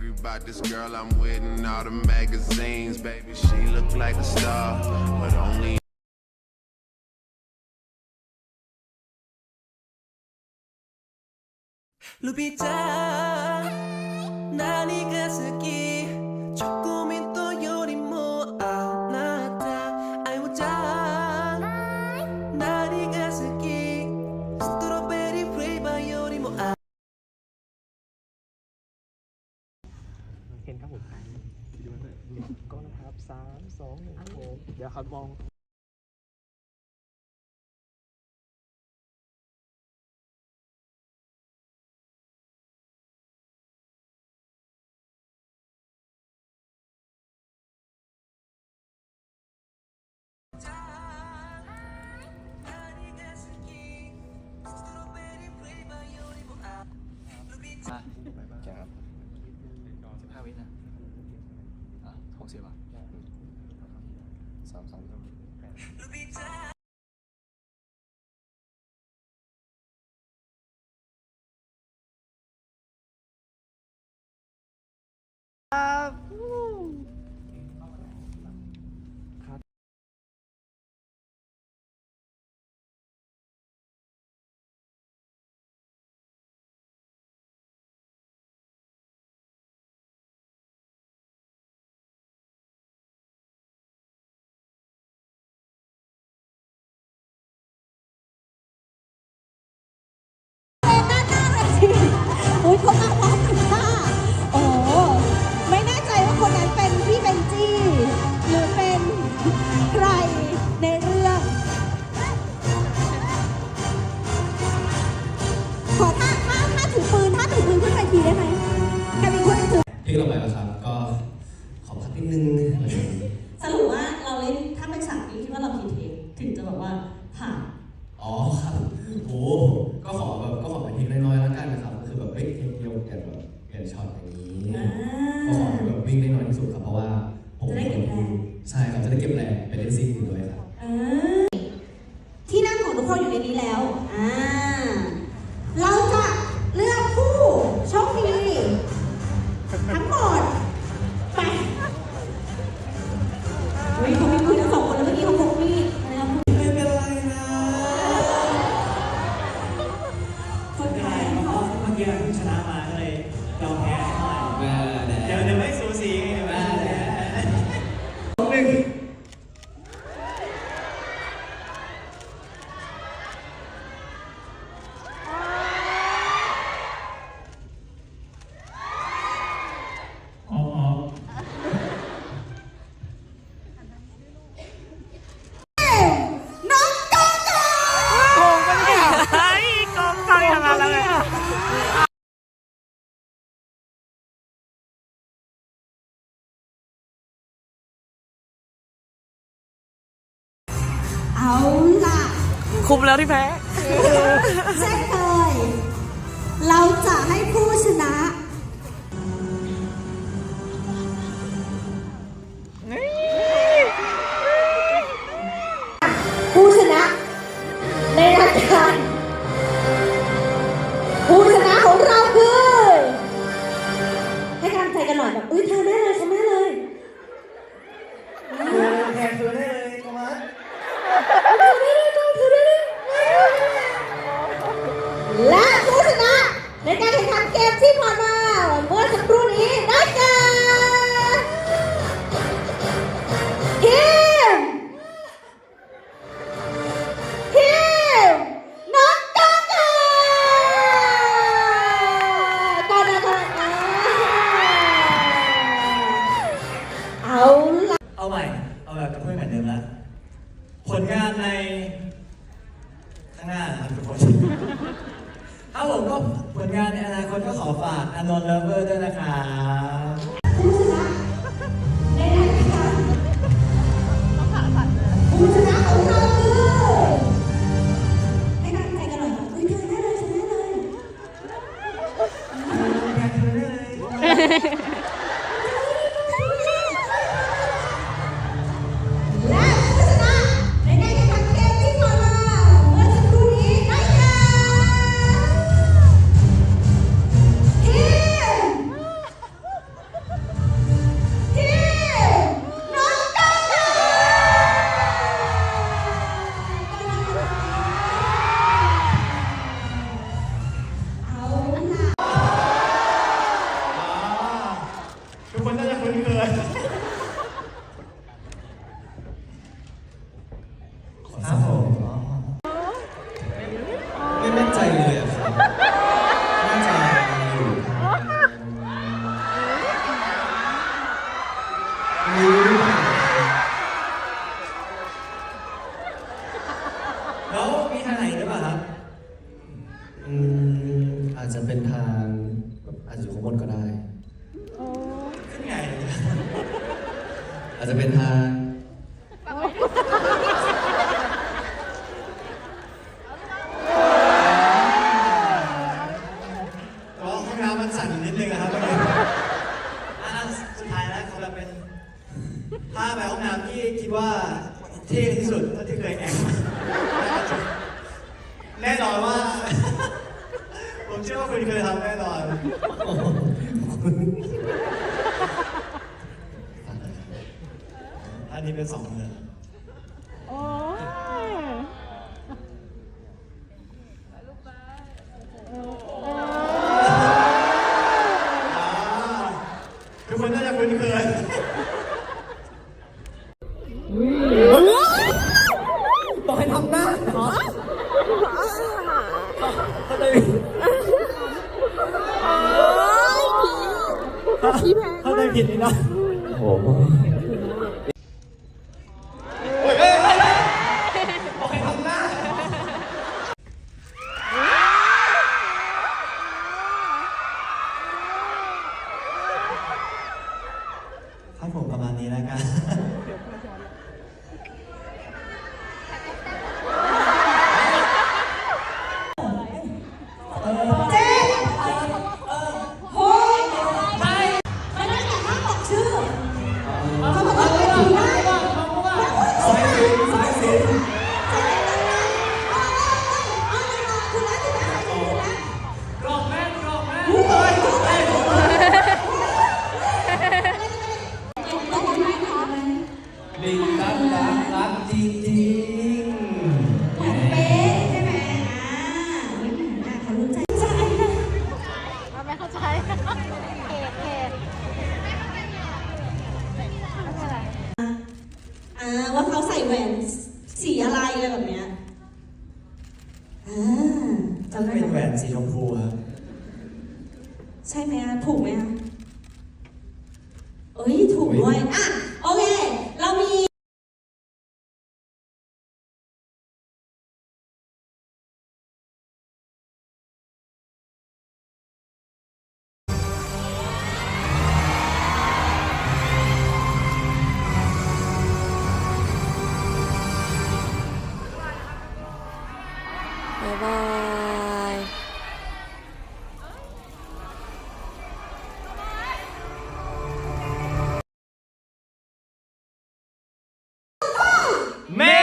angry about this girl I'm with in all the magazines. Baby, she looked like a star, but only. 루비자 나니가 쓰기 조금 สามสองหนึ่งโอ้เดี๋ยวคับมองครับสิบห้าวินะ 东西吧。嗯，三三六。าล่ะ คุมแล้วที่แพ้ใช่นเคย เราจะให้ผู้ชนะ ผู้ชนะ ในรายการ และผู้ชนะในการแข่งขันเกมที่ผ่านมา ด้วยนะครับผู้ชนะ อาจจะเป็นทางอาจจะอยู่ข้างบนก็ได้ ขึ้นไงอาจจะเป็นทางห้องน้ำมันสั่นนิดนึงครับอ่สุดท้ายแล้วของเราเป็นผ้าแบบห้องน้ำที่คิดว่าเท่ที่สุดที่เคยแอบแน่นอนว่า คุณเคยทำแน่นอนอันนี้เป็นสองมือทุ เอ้ยถูกด้วยอะ Man.